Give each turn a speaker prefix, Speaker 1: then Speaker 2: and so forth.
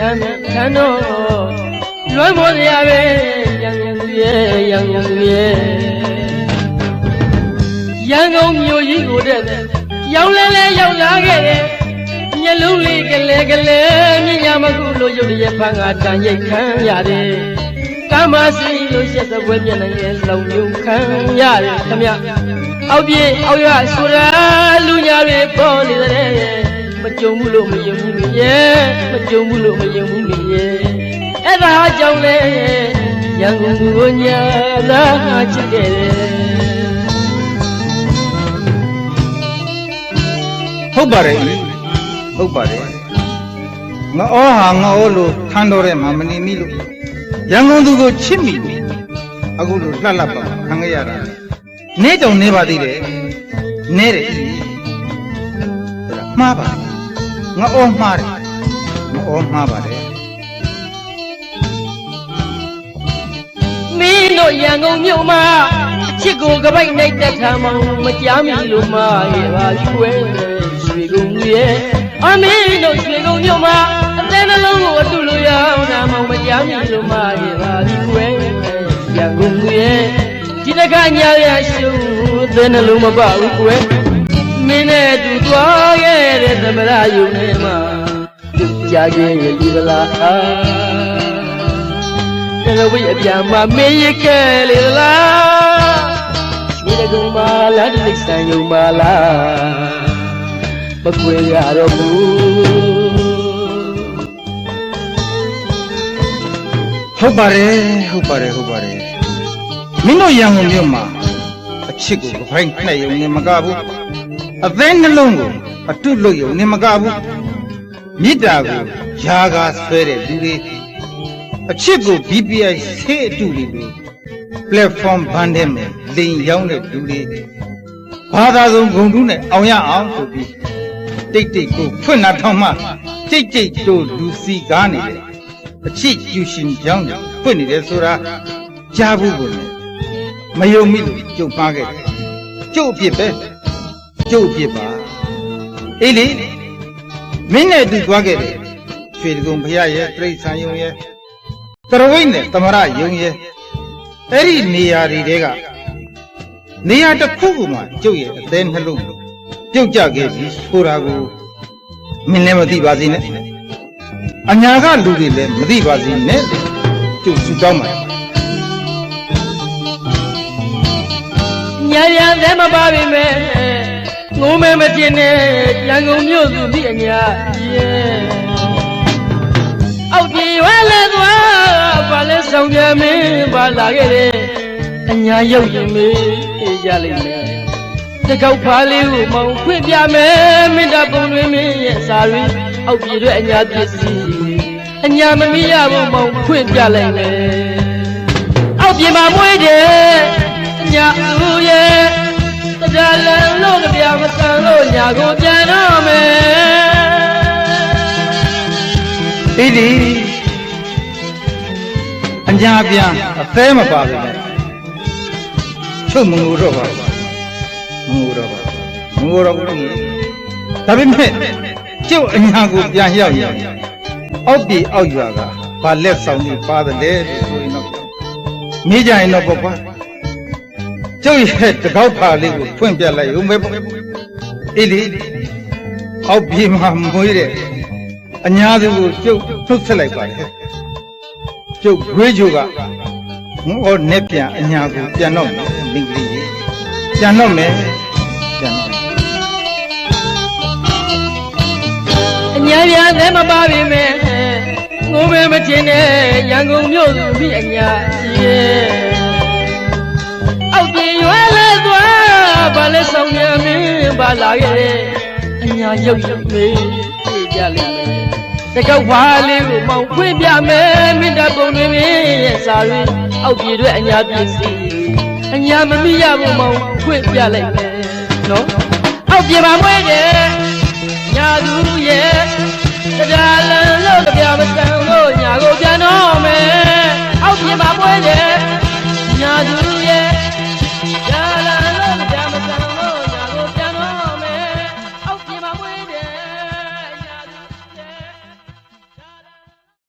Speaker 1: ခံတော့လွမ်းမောစရာပဲရန်ကုန်သူရဲ့ရန်ကုန်သူရဲ့ရန်ကုန်မြို့ကြီးကိုတဲ့ရောက်လဲလဲရောက်လာခဲ့တယ်မျက်လုံးလေးကလေးကလေးမြညာမကုလို့ရုပ်ရည်ဖန်ကတန်ရိတ်ခံရတယ်ကာမစီလို့ရှက်စပွဲမျက်နှာရဲ့လုံယုံခံရတယ်ခမအောက်ပြေအောက်ရဆိုတာလူညာတွေပေါ်နေတဲ့မကြုံဘူးလို့မယုံဘူးရဲ့မ ကြုံဘူးလို့မယုံဘူးရဲ့အဲ့ဒါကြောင့်လေရန်ကုန်ကိုညာသာချစ်ခဲ့တယ်
Speaker 2: ဟုတ်ပါတယ်ဤဟုတ်ပါတယ်ငါဩဟာငါဩလို့ထမ်းတော်တဲ့မှာမနေမိလို့ရန်ကုန်သူကိုချစ်မိလို့အခုလိုလှလှပါခံခဲ့ရတာနေတောင်နေပါသေးတယ်နေတယ်ဤဒါမှားပါငါဩမှားတယ်ငါ ဩမှားပါတယ်
Speaker 1: မင်းတို့ရန်ကုန်မြို့မှာချစ်ကိုကပိုက်နိုင်တဲ့ခံမောင်မကြားမိလို့မရဲ့ပါရွယ်ရွှေကုန်ရဲ့အမင်းတို့ရွှေကုန်မြို့မှာအသေးနှလုံးကိုအတူလိုရောက်တာမောင်မကြားမိလို့မရဲ့ပါရွယ်ရန်ကုန်ရဲ့ဒီတခါညာရရှုံးအသေးနှလုံးမပဘူးကွယ်မင်းနဲ့တူသွားခဲ့တဲ့သမရယုံထဲမှာသူ ကြားခဲ့ရည်သလားကလဝိအပြန်မှာမေးရခဲ့လေလားရှိတဲ့ကုံမာလားဒီလိဆန်ယုံမာလားမကွေရတော့ဘူး
Speaker 2: ဟုတ်ပါတယ်ဟုတ်ပါတယ်ဟုတ်ပါတယ်မင်းတို့ရန်ကုန်မြို့မှာအချစ်ကိုဘိုင်းနဲ့ယုံနေမကဘူးအသင်းနှလုံးကိုအတုလို့ယုံနေမကဘူး မေတ္တာကိုຢာကားဆွဲတဲ့လူတွေအချစ်ကို BPI ဆေးအတုတွေလို့ platform ဘန်းထဲမှာလိန်ရောက်တဲ့လူတွေဘာသာဆုံးဂုံတူးနဲ့အောင်ရအောင်ဆိုပြီးတိတ်တိတ်ကိုဖွင့်လာထောင်မှကြိတ်ကြိတ်တို့လူစီကားနေတယ်အချစ်ယူရှင်ကြောင်းဖွင့်နေတယ်ဆိုတာကြားဘူးကိုလည်းမယုံမိလို့ကြုတ်ပါခဲ့တယ်ကျုပ်အဖြစ်ပဲကျုပ်အဖြစ်ပါအေးလေ မင်းနဲ့အတူသွားခဲ့တယ်ရွှေတကုံဖရရဲ့တိရစ္ဆာန်ယုံရဲ့တရဝိတ်နဲ့သမရယုံရဲ့အဲ့ဒီနေရာတွေတဲကနေရာတစ်ခုခုမှာကျုပ်ရဲ့အသေးနှလုံးပြုတ်ကြခဲ့ပြီဆိုတာကိုမင်းလည်းမသိပါစေနဲ့အညာကလူတွေလည်းမသိပါစေနဲ့ကျုပ်စုတောင်းပါ
Speaker 1: ညာရန်သက်မပါပြီမဲ့ ငိုးမဲမတင်နဲ့ရန်ကုန်မြို့သူဒီအညာရဲ့အောက်ပြေဝဲလဲသွားဘာလဲဆောင်ပြမင်းပါလာခဲ့တယ်အညာရောက်ရင်မေးကြလိမ့်မယ်တကောက်ဖားလေးကိုမောင်ခွင့်ပြမယ်မေတ္တာပုံတွင်မင်းရဲ့စာရီအောက်ပြေတွေအညာပစ္စည်းအညာမမိရဘူးမောင်ခွင့်ပြလိုက်မယ်အောက်ပြေမှာမွေးတယ် လို့ကြပြမတန်လို့ညာကိုပြန်တော့မယ်
Speaker 2: အေးလေအညာပြန်အသေးမပါဘူးချုပ်မငိုတော့ပါဘူးမငိုတော့ပါဘူးမငိုတော့ဘူးလေဒါပေမဲ့ကျုပ်အညာကိုပြန်ရောက်ရင်အောက်ပြည်အောက်ရွာကဘာလက်ဆောင်ကြီးပါတယ်လေဆိုရင်တော့မိကြရင်တော့ပေါ့ကွာ ကျုပ်ရဲ့တကောက်ဖာလေးကိုဖွင့်ပြလိုက်ဦးမယ်ပေါ့အေးလေအောက်ပြည်မှာမွေးတဲ့အညာသူကိုကျုပ်နှုတ်ဆက်လိုက်ပါလေကျုပ်ဂွေးချိုကငေါနဲ့ပြန်အညာကိုပြန်တော့မယ်မင်္ဂလိရေပြန်တော့မယ်ပြန်တော့မယ်
Speaker 1: အညာပြန်သက်မပါပြီမဲ့ငိုးမဲမတင်နဲ့ရန်ကုန်မြို့သူမိအညာရဲ့ ပါလာခဲ့တယ်အညာရောက်ရောက်မေးကြလိမ့်မယ်တကောက်ဝါလေးကိုမောင်ခွင့်ပြမယ်မိတ္တပုံတွင်မင်းရဲ့စာရီအောက်ပြေတွေအညာပစ္စည်းအညာမမိရဘူးမောင်ခွင့်ပြလိုက်မယ်နော်အောက်ပြေမှာမွေးတယ်